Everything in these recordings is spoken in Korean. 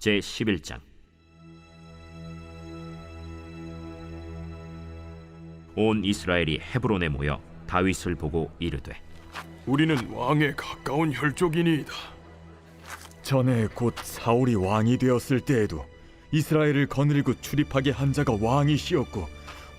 제 11장 온 이스라엘이 헤브론에 모여 다윗을 보고 이르되 우리는 왕에 가까운 혈족이니이다. 전에 곧 사울이 왕이 되었을 때에도 이스라엘을 거느리고 출입하게 한 자가 왕이시었고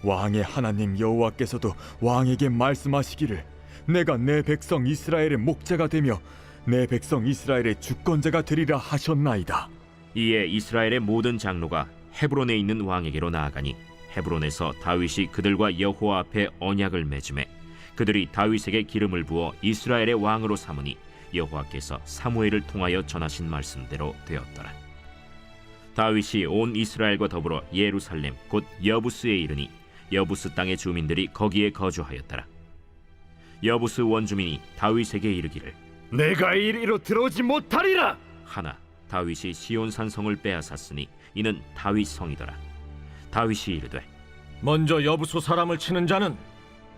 왕의 하나님 여호와께서도 왕에게 말씀하시기를 내가 내 백성 이스라엘의 목자가 되며 내 백성 이스라엘의 주권자가 되리라 하셨나이다. 이에 이스라엘의 모든 장로가 헤브론에 있는 왕에게로 나아가니 헤브론에서 다윗이 그들과 여호와 앞에 언약을 맺음에 그들이 다윗에게 기름을 부어 이스라엘의 왕으로 삼으니 여호와께서 사무엘을 통하여 전하신 말씀대로 되었더라. 다윗이 온 이스라엘과 더불어 예루살렘 곧 여부스에 이르니 여부스 땅의 주민들이 거기에 거주하였더라. 여부스 원주민이 다윗에게 이르기를 내가 이리로 들어오지 못하리라. 하나 다윗이 시온 산성을 빼앗았으니 이는 다윗 성이더라. 다윗이 이르되 먼저 여부소 사람을 치는 자는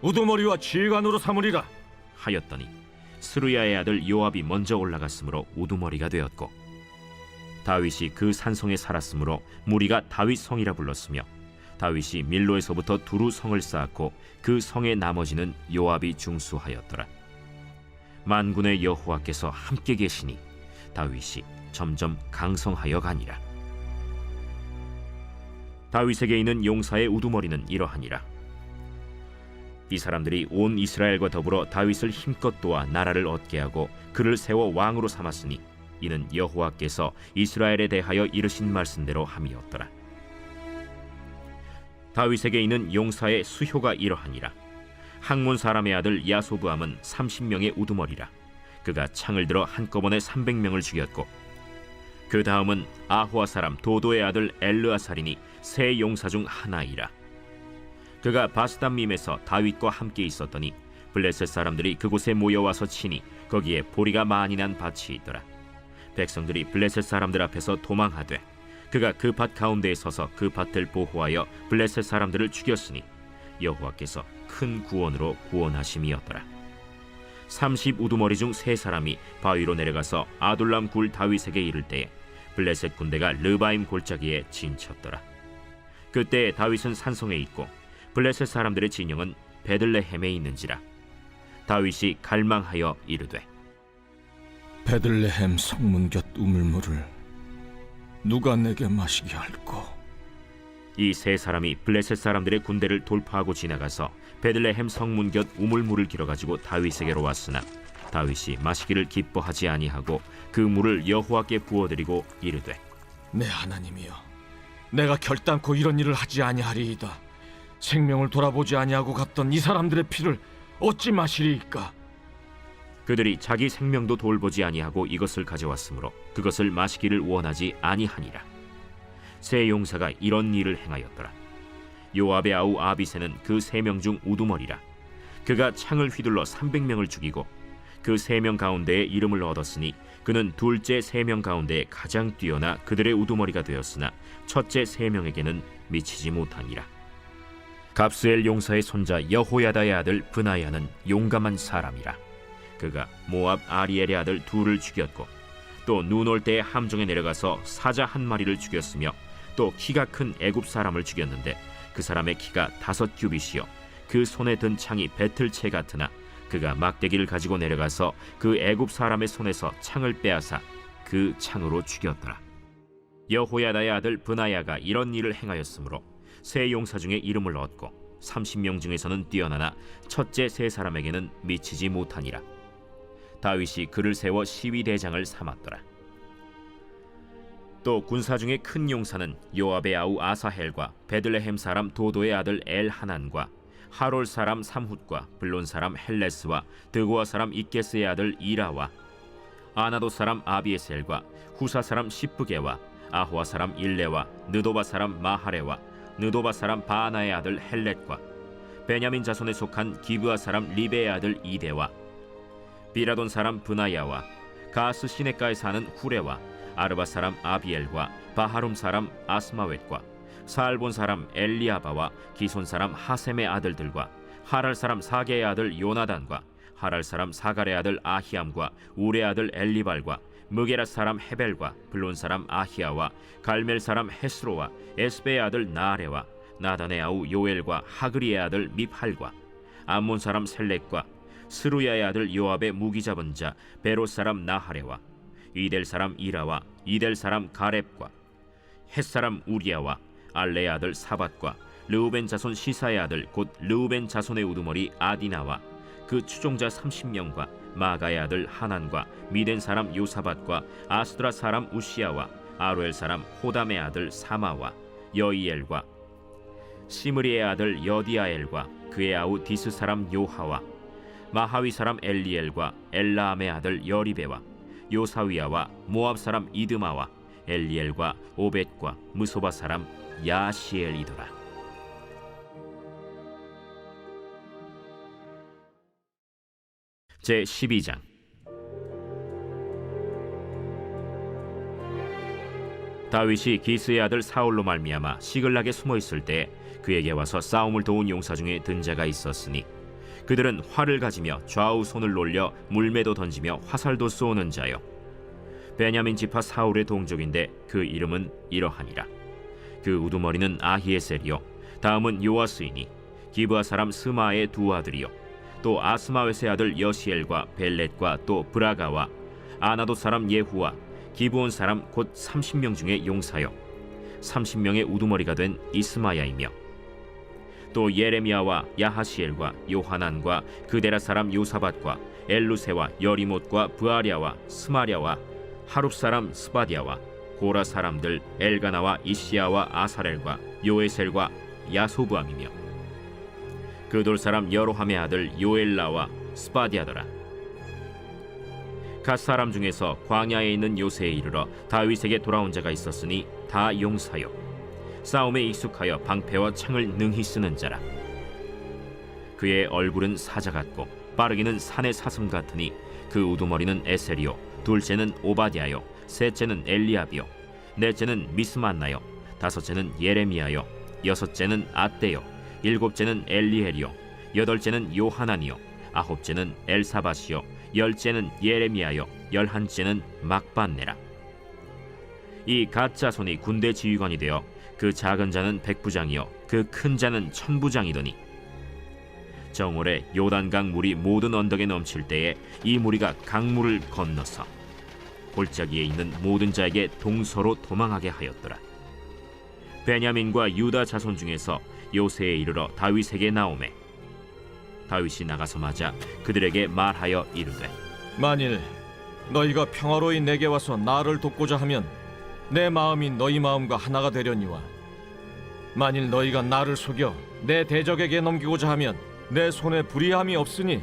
우두머리와 지휘관으로 삼으리라. 하였더니 스루야의 아들 요압이 먼저 올라갔으므로 우두머리가 되었고 다윗이 그 산성에 살았으므로 무리가 다윗 성이라 불렀으며 다윗이 밀로에서부터 두루 성을 쌓았고 그 성의 나머지는 요압이 중수하였더라. 만군의 여호와께서 함께 계시니 다윗이 점점 강성하여 가니라. 다윗에게 있는 용사의 우두머리는 이러하니라. 이 사람들이 온 이스라엘과 더불어 다윗을 힘껏 도와 나라를 얻게 하고 그를 세워 왕으로 삼았으니 이는 여호와께서 이스라엘에 대하여 이르신 말씀대로 함이었더라. 다윗에게 있는 용사의 수효가 이러하니라. 항문 사람의 아들 야소부함은 30명의 우두머리라. 그가 창을 들어 한꺼번에 300명을 죽였고 그 다음은 아호아 사람 도도의 아들 엘르아살이니 세 용사 중 하나이라. 그가 바스담밈에서 다윗과 함께 있었더니 블레셋 사람들이 그곳에 모여와서 치니 거기에 보리가 많이 난 밭이 있더라. 백성들이 블레셋 사람들 앞에서 도망하되 그가 그 밭 가운데에 서서 그 밭을 보호하여 블레셋 사람들을 죽였으니 여호와께서 큰 구원으로 구원하심이었더라. 30 우두머리 중 세 사람이 바위로 내려가서 아둘람 굴 다윗에게 이를 때에 블레셋 군대가 르바임 골짜기에 진쳤더라. 그때 다윗은 산성에 있고 블레셋 사람들의 진영은 베들레헴에 있는지라 다윗이 갈망하여 이르되 베들레헴 성문 곁 우물물을 누가 내게 마시게 할꼬? 이 세 사람이 블레셋 사람들의 군대를 돌파하고 지나가서 베들레헴 성문 곁 우물물을 길어 가지고 다윗에게로 왔으나 다윗이 마시기를 기뻐하지 아니하고 그 물을 여호와께 부어드리고 이르되 내 하나님이여, 내가 결단코 이런 일을 하지 아니하리이다. 생명을 돌아보지 아니하고 갔던 이 사람들의 피를 어찌 마시리이까? 그들이 자기 생명도 돌보지 아니하고 이것을 가져왔으므로 그것을 마시기를 원하지 아니하니라. 세 용사가 이런 일을 행하였더라. 요압의 아우 아비세는 그 세 명 중 우두머리라. 그가 창을 휘둘러 300명을 죽이고 그 세 명 가운데에 이름을 얻었으니 그는 둘째 세 명 가운데 가장 뛰어나 그들의 우두머리가 되었으나 첫째 세 명에게는 미치지 못하니라. 갑스엘 용사의 손자 여호야다의 아들 브나야는 용감한 사람이라. 그가 모압 아리엘의 아들 둘을 죽였고 또 눈 올 때에 함정에 내려가서 사자 한 마리를 죽였으며 또 키가 큰 애굽 사람을 죽였는데 그 사람의 키가 다섯 규빗이요. 그 손에 든 창이 배틀채 같으나 그가 막대기를 가지고 내려가서 그 애굽 사람의 손에서 창을 빼앗아 그 창으로 죽였더라. 여호야다의 아들 브나야가 이런 일을 행하였으므로 세 용사 중에 이름을 얻고 30명 중에서는 뛰어나나 첫째 세 사람에게는 미치지 못하니라. 다윗이 그를 세워 시위 대장을 삼았더라. 또 군사 중에 큰 용사는 요압의 아우 아사헬과 베들레헴 사람 도도의 아들 엘 하난과 하롤 사람 삼훗과 블론 사람 헬레스와 드고아 사람 이게스의 아들 이라와 아나도 사람 아비에셀과 후사 사람 시프게와 아호아 사람 일레와 느도바 사람 마하레와 느도바 사람 바하나의 아들 헬렛과 베냐민 자손에 속한 기브아 사람 리베의 아들 이데와 비라돈 사람 브나야와 가스 시네가에 사는 후레와 아르바 사람 아비엘과 바하룸 사람 아스마웻과 사알본 사람 엘리아바와 기손 사람 하셈의 아들들과 하랄 사람 사게의 아들 요나단과 하랄 사람 사갈의 아들 아히암과 우레 아들 엘리발과 무게라 사람 헤벨과 블론 사람 아히야와 갈멜 사람 헤스로와 에스베의 아들 나아레와 나단의 아우 요엘과 하그리의 아들 미팔과 암몬 사람 셀렉과 스루야의 아들 요압의 무기 잡은 자 베로 사람 나하레와 이델 사람 이라와 이델 사람 가렙과 헷 사람 우리야와 알레의 아들 사밧과 르우벤 자손 시사의 아들 곧 르우벤 자손의 우두머리 아디나와 그 추종자 30명과 마가의 아들 하난과 미덴 사람 요사밧과 아스드라 사람 우시야와 아루엘 사람 호담의 아들 사마와 여이엘과 시므리의 아들 여디아엘과 그의 아우 디스 사람 요하와 마하위 사람 엘리엘과 엘라암의 아들 여리베와 요사위야와 모압 사람 이드마와 엘리엘과 오벳과 무소바 사람 야시엘이더라. 제 12장 다윗이 기스의 아들 사울로 말미암아 시글락에 숨어 있을 때 그에게 와서 싸움을 도운 용사 중에 든 자가 있었으니 그들은 활을 가지며 좌우 손을 놀려 물매도 던지며 화살도 쏘는 자요. 베냐민 지파 사울의 동족인데 그 이름은 이러하니라. 그 우두머리는 아히에셀이요. 다음은 요아스이니 기브아 사람 스마의 두 아들이요. 또 아스마웨스의 아들 여시엘과 벨렛과 또 브라가와 아나도 사람 예후와 기브온 사람 곧 30명 중에 용사요. 30명의 우두머리가 된 이스마야이며 또 예레미야와 야하시엘과 요하난과 그데라 사람 요사밧과 엘루세와 여리못과 부아랴와 스마랴와 하룹 사람 스바디아와 고라 사람들 엘가나와 이시야와 아사렐과 요에셀과 야소부암이며 그돌 사람 여로함의 아들 요엘라와 스바디아더라. 갓 사람 중에서 광야에 있는 요새에 이르러 다윗에게 돌아온 자가 있었으니 다 용사요 싸움에 익숙하여 방패와 창을 능히 쓰는 자라. 그의 얼굴은 사자 같고 빠르기는 산의 사슴 같으니 그 우두머리는 에셀이요 둘째는 오바디아요 셋째는 엘리압이요 넷째는 미스만나요 다섯째는 예레미야요 여섯째는 아떼요 일곱째는 엘리엘이요 여덟째는 요하나니요 아홉째는 엘사바시요 열째는 예레미야요 열한째는 막반네라 이 가짜 손이 군대 지휘관이 되어 그 작은 자는 백부장이요 그 큰 자는 천부장이더니 정월에 요단강 물이 모든 언덕에 넘칠 때에 이 무리가 강물을 건너서 골짜기에 있는 모든 자에게 동서로 도망하게 하였더라. 베냐민과 유다 자손 중에서 요새에 이르러 다윗에게 나오매 다윗이 나가서 맞아 그들에게 말하여 이르되 만일 너희가 평화로이 내게 와서 나를 돕고자 하면 내 마음이 너희 마음과 하나가 되려니와 만일 너희가 나를 속여 내 대적에게 넘기고자 하면 내 손에 불의함이 없으니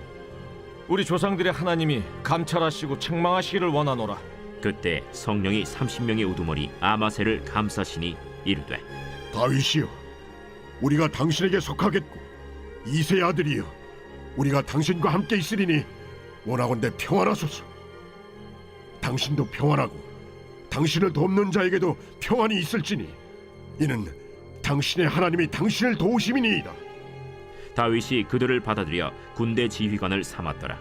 우리 조상들의 하나님이 감찰하시고 책망하시기를 원하노라 그때 성령이 30명의 우두머리 아마세를 감싸시니 이르되 다윗이여, 우리가 당신에게 속하겠고 이세 아들이여, 우리가 당신과 함께 있으리니 원하건대 평안하소서. 당신도 평안하고 당신을 돕는 자에게도 평안이 있을지니 이는 당신의 하나님이 당신을 도우심이니이다. 다윗이 그들을 받아들여 군대 지휘관을 삼았더라.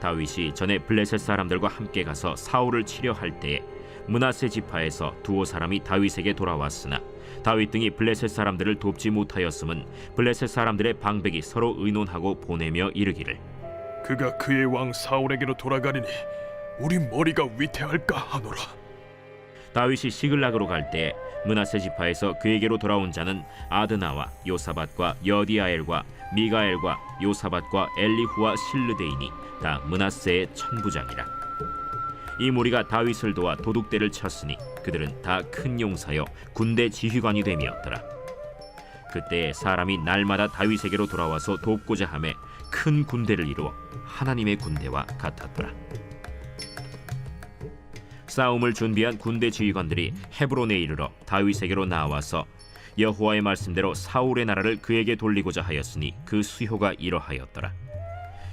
다윗이 전에 블레셋 사람들과 함께 가서 사울을 치려 할 때에 문하세 지파에서 두어 사람이 다윗에게 돌아왔으나 다윗 등이 블레셋 사람들을 돕지 못하였음은 블레셋 사람들의 방백이 서로 의논하고 보내며 이르기를 그가 그의 왕 사울에게로 돌아가리니 우리 머리가 위태할까 하노라. 다윗이 시글락으로 갈때 문하세 지파에서 그에게로 돌아온 자는 아드나와 요사밧과 여디아엘과 미가엘과 요사밧과 엘리후와 실르데이니 다 문하세의 천부장이라. 이 무리가 다윗을 도와 도둑대를 쳤으니 그들은 다 큰 용사여 군대 지휘관이 됨이었더라. 그때 사람이 날마다 다윗에게로 돌아와서 돕고자 하매 큰 군대를 이루어 하나님의 군대와 같았더라 싸움을 준비한 군대 지휘관들이 헤브론에 이르러 다윗에게로 나와서 여호와의 말씀대로 사울의 나라를 그에게 돌리고자 하였으니 그 수효가 이러하였더라.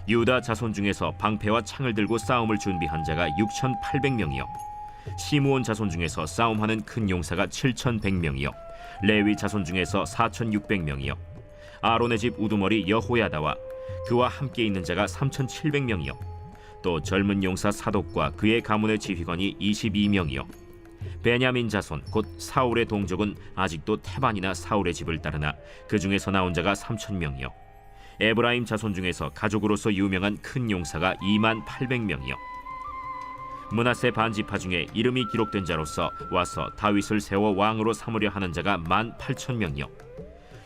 유다 자손 중에서 방패와 창을 들고 싸움을 준비한 자가 6,800명이요. 시므온 자손 중에서 싸움하는 큰 용사가 7,100명이요. 레위 자손 중에서 4,600명이요. 아론의 집 우두머리 여호야다와 그와 함께 있는 자가 3,700명이요. 또 젊은 용사 사독과 그의 가문의 지휘관이 22명이요. 베냐민 자손 곧 사울의 동족은 아직도 태반이나 사울의 집을 따르나 그 중에서 나온 자가 3천 명이요. 에브라임 자손 중에서 가족으로서 유명한 큰 용사가 2만 800명이요. 문하세 반지파 중에 이름이 기록된 자로서 와서 다윗을 세워 왕으로 삼으려 하는 자가 만 8천 명이요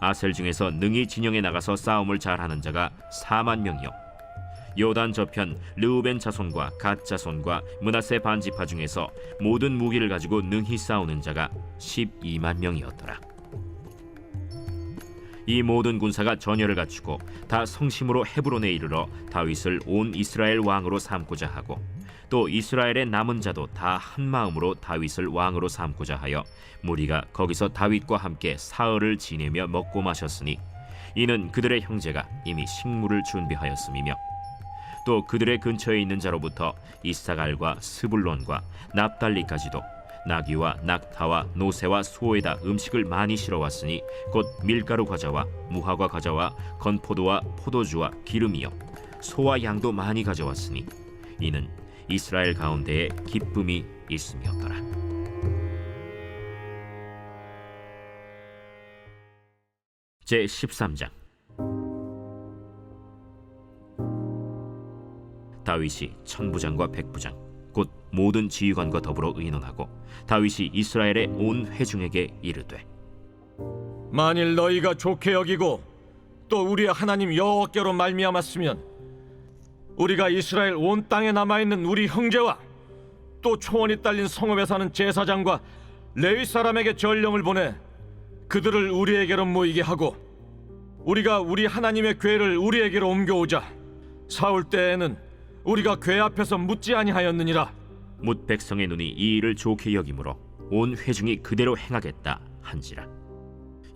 아셀 중에서 능히 진영에 나가서 싸움을 잘하는 자가 4만 명이요. 요단 저편 르우벤 자손과 갓 자손과 문하세 반지파 중에서 모든 무기를 가지고 능히 싸우는 자가 12만 명이었더라. 이 모든 군사가 전열을 갖추고 다 성심으로 헤브론에 이르러 다윗을 온 이스라엘 왕으로 삼고자 하고 또 이스라엘의 남은 자도 다 한 마음으로 다윗을 왕으로 삼고자 하여 무리가 거기서 다윗과 함께 사흘을 지내며 먹고 마셨으니 이는 그들의 형제가 이미 식물을 준비하였음이며 또 그들의 근처에 있는 자로부터 이사갈과 스불론과 납달리까지도 나귀와 낙타와 노새와 소에다 음식을 많이 실어 왔으니 곧 밀가루 과자와 무화과 과자와 건포도와 포도주와 기름이요. 소와 양도 많이 가져왔으니 이는 이스라엘 가운데에 기쁨이 있음이었더라. 제 13장 다윗이 천부장과 백부장 곧 모든 지휘관과 더불어 의논하고 다윗이 이스라엘의 온 회중에게 이르되 만일 너희가 좋게 여기고 또 우리의 하나님 여호와께로 말미암았으면 우리가 이스라엘 온 땅에 남아 있는 우리 형제와 또 초원이 딸린 성읍에 사는 제사장과 레위 사람에게 전령을 보내 그들을 우리에게로 모이게 하고 우리가 우리 하나님의 궤를 우리에게로 옮겨오자 사울 때에는 우리가 궤 앞에서 묻지 아니하였느니라. 뭇 백성의 눈이 이 일을 좋게 여기므로 온 회중이 그대로 행하겠다 한지라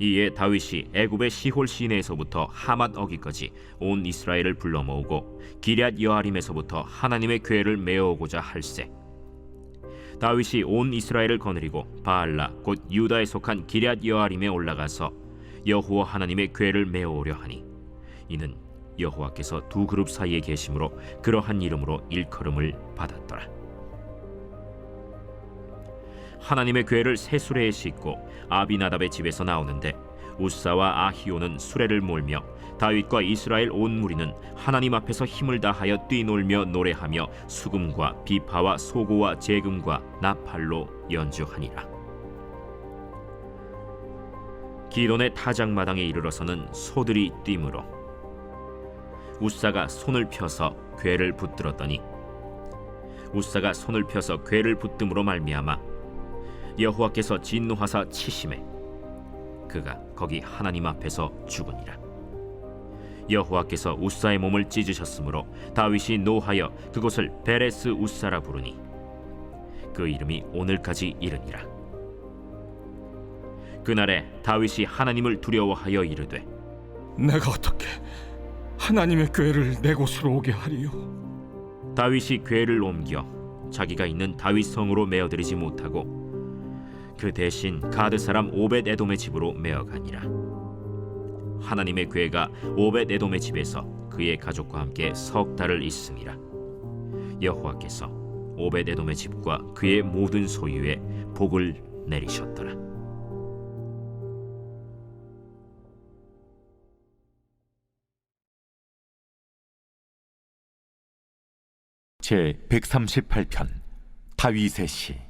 이에 다윗이 애굽의 시홀 시내에서부터 하맛 어기까지 온 이스라엘을 불러 모으고 기럇 여아림에서부터 하나님의 궤를 메어오고자 할세 다윗이 온 이스라엘을 거느리고 바알라 곧 유다에 속한 기럇 여아림에 올라가서 여호와 하나님의 궤를 메어오려 하니 이는 여호와께서 두 그룹 사이에 계심으로 그러한 이름으로 일컬음을 받았더라. 하나님의 궤를 새 수레에 싣고 아비나답의 집에서 나오는데 우사와 아히오는 수레를 몰며 다윗과 이스라엘 온 무리는 하나님 앞에서 힘을 다하여 뛰놀며 노래하며 수금과 비파와 소고와 재금과 나팔로 연주하니라. 기돈의 타작마당에 이르러서는 소들이 뛰므로 우사가 손을 펴서 궤를 붙들었더니 우사가 손을 펴서 궤를 붙듦으로 말미암아 여호와께서 진노하사 치심에 그가 거기 하나님 앞에서 죽으니라 여호와께서 우사의 몸을 찢으셨으므로 다윗이 노하여 그곳을 베레스 우사라 부르니 그 이름이 오늘까지 이르니라 그날에 다윗이 하나님을 두려워하여 이르되 내가 어떻게 하나님의 궤를 내 곳으로 오게 하리요? 다윗이 궤를 옮겨 자기가 있는 다윗 성으로 메어들이지 못하고 그 대신 가드 사람 오벳 에돔의 집으로 메어가니라. 하나님의 궤가 오벳 에돔의 집에서 그의 가족과 함께 석 달을 있음이라. 여호와께서 오벳 에돔의 집과 그의 모든 소유에 복을 내리셨더라. 제 138편 다윗의 시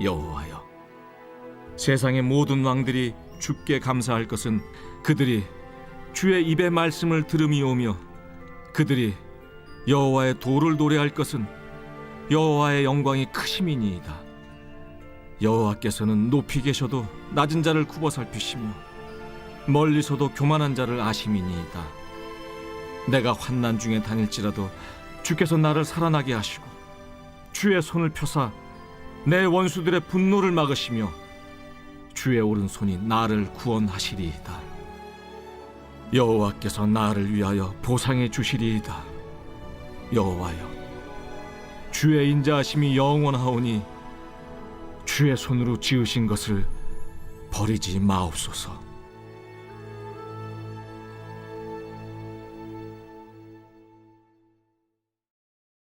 여호와여, 세상의 모든 왕들이 주께 감사할 것은 그들이 주의 입의 말씀을 들음이오며 그들이 여호와의 도를 노래할 것은 여호와의 영광이 크심이니이다. 여호와께서는 높이 계셔도 낮은 자를 굽어 살피시며 멀리서도 교만한 자를 아심이니이다. 내가 환난 중에 다닐지라도 주께서 나를 살아나게 하시고 주의 손을 펴사 내 원수들의 분노를 막으시며 주의 오른손이 나를 구원하시리이다. 여호와께서 나를 위하여 보상해 주시리이다. 여호와여, 주의 인자하심이 영원하오니 주의 손으로 지으신 것을 버리지 마옵소서.